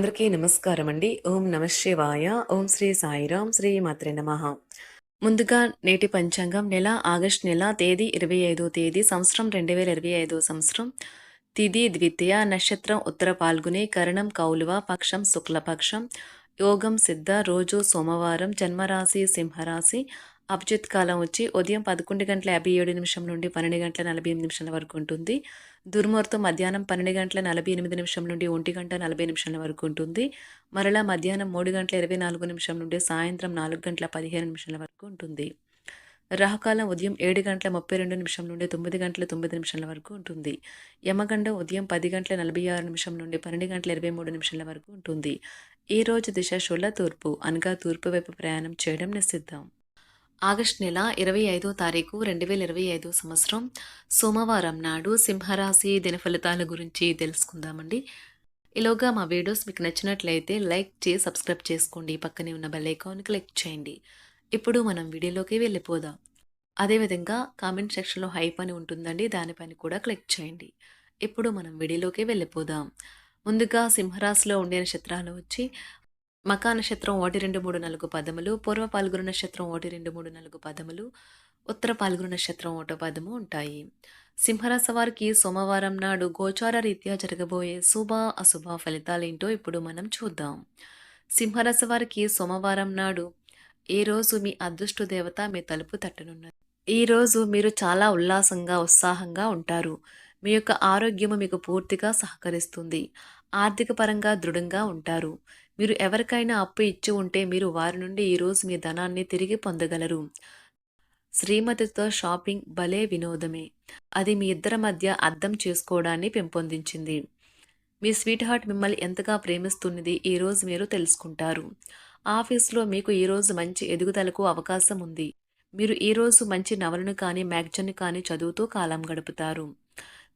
అందరికీ నమస్కారం అండి. ఓం నమ శివాయ. ఓం శ్రీ సాయిరాం శ్రీ మాత్రే నమ. ముందుగా నేటి పంచాంగం నెల ఆగస్ట్ నెల తేదీ ఇరవై ఐదో తేదీ సంవత్సరం రెండు వేల ఇరవై ఐదో సంవత్సరం. తిది ద్వితీయ నక్షత్రం ఉత్తర పాల్గొనే కరణం కౌలువ పక్షం శుక్లపక్షం యోగం సిద్ధ రోజు సోమవారం జన్మరాశి సింహరాశి అభిజిత్ కాలం వచ్చి ఉదయం పదకొండు గంటల యాభై ఏడు నిమిషం నుండి పన్నెండు గంటల నలభై ఎనిమిది నిమిషాల వరకు ఉంటుంది. దుర్ముహూర్తం మధ్యాహ్నం పన్నెండు గంటల నలభై ఎనిమిది నిమిషం నుండి ఒంటి గంట నలభై నిమిషాల వరకు ఉంటుంది. మరలా మధ్యాహ్నం మూడు గంటల ఇరవై నాలుగు నిమిషం నుండి సాయంత్రం నాలుగు గంటల పదిహేను నిమిషాల వరకు ఉంటుంది. రాహుకాలం ఉదయం ఏడు గంటల ముప్పై రెండు నిమిషం నుండి తొమ్మిది గంటల తొమ్మిది నిమిషాల వరకు ఉంటుంది. యమగండం ఉదయం పది గంటల నలభై ఆరు నిమిషం నుండి పన్నెండు గంటల ఇరవై మూడు నిమిషాల వరకు ఉంటుంది. ఈ రోజు దిశ శుల తూర్పు అనగా తూర్పు వైపు ప్రయాణం చేయడం నిషిద్ధం. ఆగస్ట్ నెల ఇరవై ఐదో తారీఖు రెండు వేల ఇరవై ఐదో సంవత్సరం సోమవారం నాడు సింహరాశి దినఫలితాల గురించి తెలుసుకుందామండి. ఈలోగా మా వీడియోస్ మీకు నచ్చినట్లయితే లైక్ చేసి సబ్స్క్రైబ్ చేసుకోండి. పక్కనే ఉన్న బెల్ ఐకాన్ క్లిక్ చేయండి. ఇప్పుడు మనం వీడియోలోకి వెళ్ళిపోదాం. అదేవిధంగా కామెంట్ సెక్షన్లో హైప్ అని ఉంటుందండి. దానిపైన కూడా క్లిక్ చేయండి. ఇప్పుడు మనం వీడియోలోకి వెళ్ళిపోదాం. ముందుగా సింహరాశిలో ఉండే నక్షత్రాలు వచ్చి మకా నక్షత్రం ఒకటి రెండు మూడు నాలుగు పదములు పూర్వ పాల్గొన నక్షత్రం ఒకటి రెండు మూడు నాలుగు పదములు ఉత్తర పాల్గొన నక్షత్రం ఒకటో పదము ఉంటాయి. సింహరాశి వారికి సోమవారం నాడు గోచార రీత్యా జరగబోయే శుభ అశుభ ఫలితాలేంటో ఇప్పుడు మనం చూద్దాం. సింహరాశి వారికి సోమవారం నాడు ఏ రోజు మీ అదృష్ట దేవత మీ తలుపు తట్టనున్నది? ఈ రోజు మీరు చాలా ఉల్లాసంగా ఉత్సాహంగా ఉంటారు. మీ యొక్క ఆరోగ్యము మీకు పూర్తిగా సహకరిస్తుంది. ఆర్థిక పరంగా దృఢంగా ఉంటారు. మీరు ఎవరికైనా అప్పు ఇచ్చి ఉంటే మీరు వారి నుండి ఈరోజు మీ ధనాన్ని తిరిగి పొందగలరు. శ్రీమతితో షాపింగ్ భలే వినోదమే. అది మీ ఇద్దరి మధ్య అర్థం చేసుకోవడాన్ని పెంపొందించింది. మీ స్వీట్ హార్ట్ మిమ్మల్ని ఎంతగా ప్రేమిస్తున్నది ఈరోజు మీరు తెలుసుకుంటారు. ఆఫీస్లో మీకు ఈరోజు మంచి ఎదుగుదలకు అవకాశం ఉంది. మీరు ఈరోజు మంచి నవలను కానీ మ్యాగజైన్ కానీ చదువుతూ కాలం గడుపుతారు.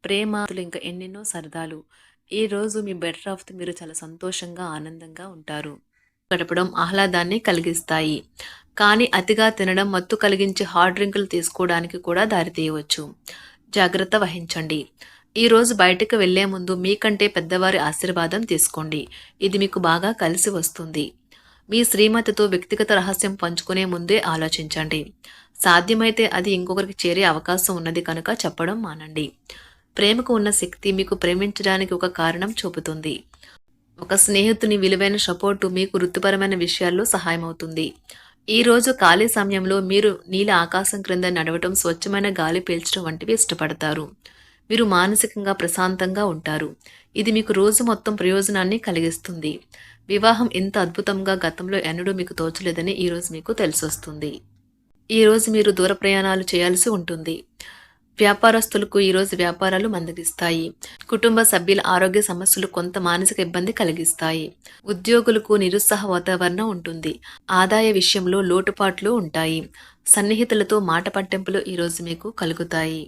ప్రేమ ఇంకా ఎన్నెన్నో సరదాలు. ఈ రోజు మీ బెటర్ ఆఫ్ మీరు చాలా సంతోషంగా ఆనందంగా ఉంటారు. గడపడం ఆహ్లాదాన్ని కలిగిస్తాయి. కానీ అతిగా తినడం మత్తు కలిగించి హార్డ్ డ్రింకులు తీసుకోవడానికి కూడా దారితీయవచ్చు. జాగ్రత్త వహించండి. ఈరోజు బయటకు వెళ్ళే ముందు మీకంటే పెద్దవారి ఆశీర్వాదం తీసుకోండి. ఇది మీకు బాగా కలిసి వస్తుంది. మీ శ్రీమతితో వ్యక్తిగత రహస్యం పంచుకునే ముందే ఆలోచించండి. సాధ్యమైతే అది ఇంకొకరికి చేరే అవకాశం ఉన్నది కనుక చెప్పడం మానండి. ప్రేమకు ఉన్న శక్తి మీకు ప్రేమించడానికి ఒక కారణం చూపుతుంది. ఒక స్నేహితుని విలువైన సపోర్టు మీకు వృత్తిపరమైన విషయాల్లో సహాయమవుతుంది ఈరోజు ఖాళీ సమయంలో మీరు నీల ఆకాశం క్రింద నడవటం స్వచ్ఛమైన గాలి పీల్చడం వంటివి ఇష్టపడతారు. మీరు మానసికంగా ప్రశాంతంగా ఉంటారు. ఇది మీకు రోజు మొత్తం ప్రయోజనాన్ని కలిగిస్తుంది. వివాహం ఇంత అద్భుతంగా గతంలో ఎన్నడూ మీకు తోచలేదని ఈరోజు మీకు తెలిసొస్తుంది. ఈరోజు మీరు దూర ప్రయాణాలు చేయాల్సి ఉంటుంది. వ్యాపారస్తులకు ఈరోజు వ్యాపారాలు మందగిస్తాయి. కుటుంబ సభ్యుల ఆరోగ్య సమస్యలు కొంత మానసిక ఇబ్బంది కలిగిస్తాయి. ఉద్యోగులకు నిరుత్సాహ వాతావరణం ఉంటుంది. ఆదాయ విషయంలో లోటుపాట్లు ఉంటాయి. సన్నిహితులతో మాట పట్టింపులు ఈరోజు మీకు కలుగుతాయి.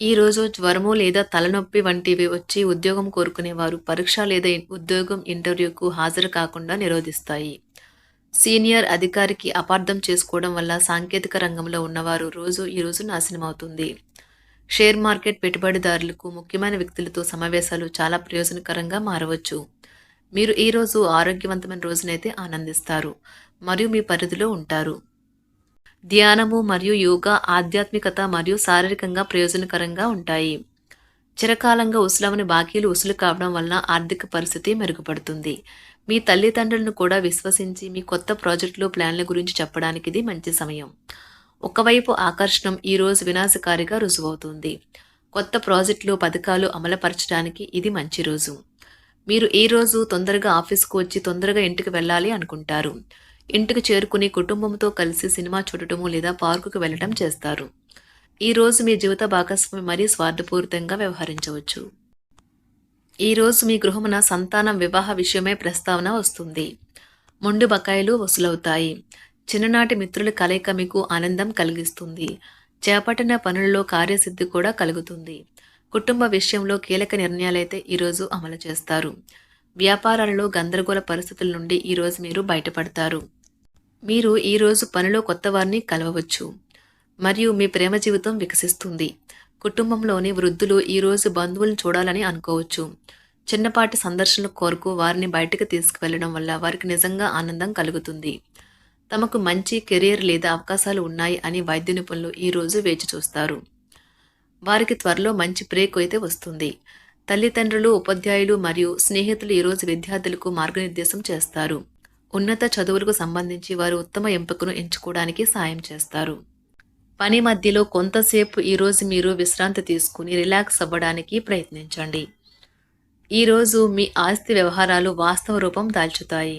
ఈ రోజు జ్వరము లేదా తలనొప్పి వంటివి వచ్చి ఉద్యోగం కోరుకునేవారు పరీక్ష లేదా ఉద్యోగం ఇంటర్వ్యూకు హాజరు కాకుండా నిరోధిస్తాయి. సీనియర్ అధికారికి అపార్థం చేసుకోవడం వల్ల సాంకేతిక రంగంలో ఉన్నవారు రోజు ఈరోజు నాశనమవుతుంది. షేర్ మార్కెట్ పెట్టుబడిదారులకు ముఖ్యమైన వ్యక్తులతో సమావేశాలు చాలా ప్రయోజనకరంగా మారవచ్చు. మీరు ఈరోజు ఆరోగ్యవంతమైన రోజునైతే ఆనందిస్తారు. మరియు మీ పరిధిలో ఉంటారు. ధ్యానము మరియు యోగా ఆధ్యాత్మికత మరియు శారీరకంగా ప్రయోజనకరంగా ఉంటాయి. చిరకాలంగా ఉసులవని బాకీలు ఉసులు కావడం వలన ఆర్థిక పరిస్థితి మెరుగుపడుతుంది. మీ తల్లిదండ్రులను కూడా విశ్వసించి మీ కొత్త ప్రాజెక్టులు ప్లాన్ల గురించి చెప్పడానికి ఇది మంచి సమయం. ఒకవైపు ఆకర్షణం ఈరోజు వినాశకారిగా రుజువవుతుంది. కొత్త ప్రాజెక్టులు పథకాలు అమలుపరచడానికి ఇది మంచి రోజు. మీరు ఈ రోజు తొందరగా ఆఫీస్కు వచ్చి తొందరగా ఇంటికి వెళ్ళాలి అనుకుంటారు. ఇంటికి చేరుకుని కుటుంబంతో కలిసి సినిమా చూడటము లేదా పార్కుకు వెళ్ళటం చేస్తారు. ఈ రోజు మీ జీవిత భాగస్వామి మరీ స్వార్థపూరితంగా వ్యవహరించవచ్చు. ఈ రోజు మీ గృహమున సంతానం వివాహ విషయమే ప్రస్తావన వస్తుంది. మొండు బకాయిలు వసూలవుతాయి. చిన్ననాటి మిత్రుల కలయిక మీకు ఆనందం కలిగిస్తుంది. చేపట్టిన పనులలో కార్యసిద్ధి కూడా కలుగుతుంది. కుటుంబ విషయంలో కీలక నిర్ణయాలైతే ఈరోజు అమలు చేస్తారు. వ్యాపారాలలో గందరగోళ పరిస్థితుల నుండి ఈరోజు మీరు బయటపడతారు. మీరు ఈరోజు పనిలో కొత్త వారిని కలవవచ్చు. మరియు మీ ప్రేమ జీవితం వికసిస్తుంది. కుటుంబంలోని వృద్ధులు ఈరోజు బంధువులను చూడాలని అనుకోవచ్చు. చిన్నపాటి సందర్శనల కోరుకు వారిని బయటకు తీసుకువెళ్ళడం వల్ల వారికి నిజంగా ఆనందం కలుగుతుంది. తమకు మంచి కెరీర్ లేదా అవకాశాలు ఉన్నాయి అని వైద్య నిపుణులు ఈరోజు వేచి చూస్తారు. వారికి త్వరలో మంచి బ్రేక్ అయితే వస్తుంది. తల్లిదండ్రులు ఉపాధ్యాయులు మరియు స్నేహితులు ఈరోజు విద్యార్థులకు మార్గనిర్దేశం చేస్తారు. ఉన్నత చదువులకు సంబంధించి వారు ఉత్తమ ఎంపికను ఎంచుకోవడానికి సాయం చేస్తారు. పని మధ్యలో కొంతసేపు ఈరోజు మీరు విశ్రాంతి తీసుకుని రిలాక్స్ అవ్వడానికి ప్రయత్నించండి. ఈరోజు మీ ఆస్తి వ్యవహారాలు వాస్తవ రూపం దాల్చుతాయి.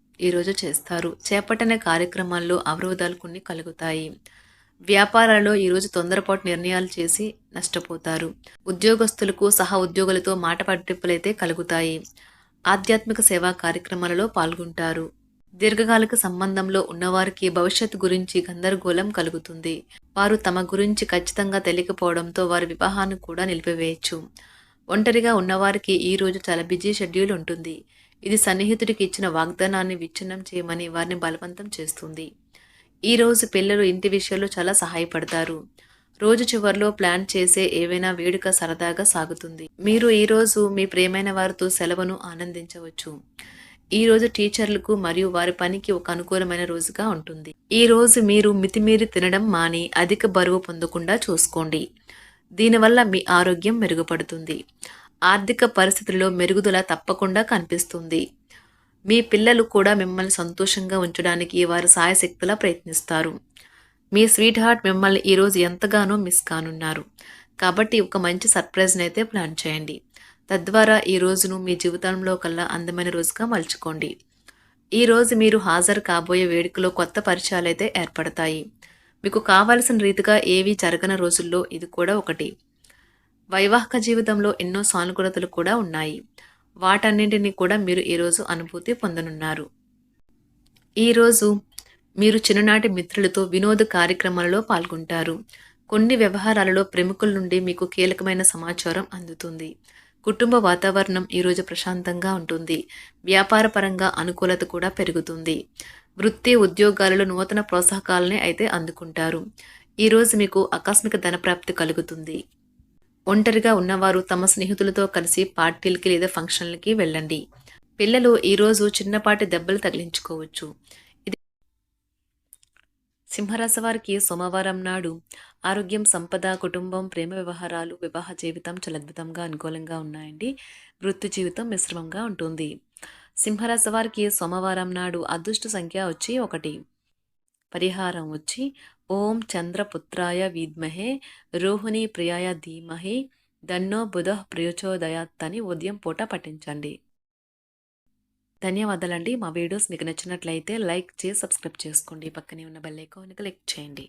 ఈరోజు చేస్తారు. చేపట్టిన కార్యక్రమాల్లో అవరోధాలు కొన్ని కలుగుతాయి. వ్యాపారాల్లో ఈరోజు తొందరపాటు నిర్ణయాలు చేసి నష్టపోతారు. ఉద్యోగస్తులకు సహా ఉద్యోగులతో మాట పట్టింపులైతే కలుగుతాయి. ఆధ్యాత్మిక సేవా కార్యక్రమాలలో పాల్గొంటారు. దీర్ఘకాలిక సంబంధంలో ఉన్నవారికి భవిష్యత్తు గురించి గందరగోళం కలుగుతుంది. వారు తమ గురించి ఖచ్చితంగా తెలియకపోవడంతో వారి వివాహాన్ని కూడా నిలిపివేయచ్చు. ఒంటరిగా ఉన్నవారికి ఈ రోజు చాలా బిజీ షెడ్యూల్ ఉంటుంది. ఇది సన్నిహితుడికి ఇచ్చిన వాగ్దానాన్ని విచ్ఛిన్నం చేయమని వారిని బలవంతం చేస్తుంది. ఈ రోజు పిల్లలు ఇంటి విషయంలో చాలా సహాయపడతారు. రోజు చివరిలో ప్లాన్ చేసే ఏవైనా వేడుక సరదాగా సాగుతుంది. మీరు ఈరోజు మీ ప్రేమైన వారితో సెలవును ఆనందించవచ్చు. ఈరోజు టీచర్లకు మరియు వారి పనికి ఒక అనుకూలమైన రోజుగా ఉంటుంది. ఈ రోజు మీరు మితిమీరి తినడం మాని అధిక బరువు పొందకుండా చూసుకోండి. దీనివల్ల మీ ఆరోగ్యం మెరుగుపడుతుంది. ఆర్థిక పరిస్థితుల్లో మెరుగుదల తప్పకుండా కనిపిస్తుంది. మీ పిల్లలు కూడా మిమ్మల్ని సంతోషంగా ఉంచడానికి వారి సాయశక్తులా ప్రయత్నిస్తారు. మీ స్వీట్ హార్ట్ మిమ్మల్ని ఈరోజు ఎంతగానో మిస్ కానున్నారు. కాబట్టి ఒక మంచి సర్ప్రైజ్ని అయితే ప్లాన్ చేయండి. తద్వారా ఈ రోజును మీ జీవితంలో కల్లా అందమైన రోజుగా మలుచుకోండి. ఈ రోజు మీరు హాజరు కాబోయే వేడుకలో కొత్త పరిచయాలు అయితే ఏర్పడతాయి. మీకు కావలసిన రీతిగా ఏవి జరగని రోజుల్లో ఇది కూడా ఒకటి. వైవాహిక జీవితంలో ఎన్నో సానుకూలతలు కూడా ఉన్నాయి. వాటన్నింటినీ కూడా మీరు ఈరోజు అనుభూతి పొందనున్నారు. ఈరోజు మీరు చిన్ననాటి మిత్రులతో వినోద కార్యక్రమాలలో పాల్గొంటారు. కొన్ని వ్యవహారాలలో ప్రముఖుల నుండి మీకు కీలకమైన సమాచారం అందుతుంది. కుటుంబ వాతావరణం ఈరోజు ప్రశాంతంగా ఉంటుంది. వ్యాపారపరంగా అనుకూలత కూడా పెరుగుతుంది. వృత్తి ఉద్యోగాలలో నూతన ప్రోత్సాహకాలని అయితే అందుకుంటారు. ఈరోజు మీకు ఆకస్మిక ధనప్రాప్తి కలుగుతుంది. ఒంటరిగా ఉన్నవారు తమ స్నేహితులతో కలిసి పార్టీలకి లేదా ఫంక్షన్లకి వెళ్ళండి. పిల్లలు ఈరోజు చిన్నపాటి దెబ్బలు తగిలించుకోవచ్చు. ఇది సింహరాశి వారికి సోమవారం నాడు ఆరోగ్యం సంపద కుటుంబం ప్రేమ వ్యవహారాలు వివాహ జీవితం చలద్భుతంగా అనుకూలంగా ఉన్నాయండి. వృత్తి జీవితం మిశ్రమంగా ఉంటుంది. సింహరాశి వారికి సోమవారం నాడు అదృష్ట సంఖ్య వచ్చి ఒకటి. పరిహారం వచ్చి ఓం చంద్రపుత్రాయ విద్మహే రోహిణీ ప్రియాయ ధీమహి దన్నో బుధ ప్రయోచోదయాత్ అని ఉదయం పూట పఠించండి. ధన్యవాదాలండి. మా వీడియోస్ మీకు నచ్చినట్లయితే లైక్ చేసి సబ్స్క్రైబ్ చేసుకోండి. పక్కనే ఉన్న బెల్ ఐకాన్ క్లిక్ చేయండి.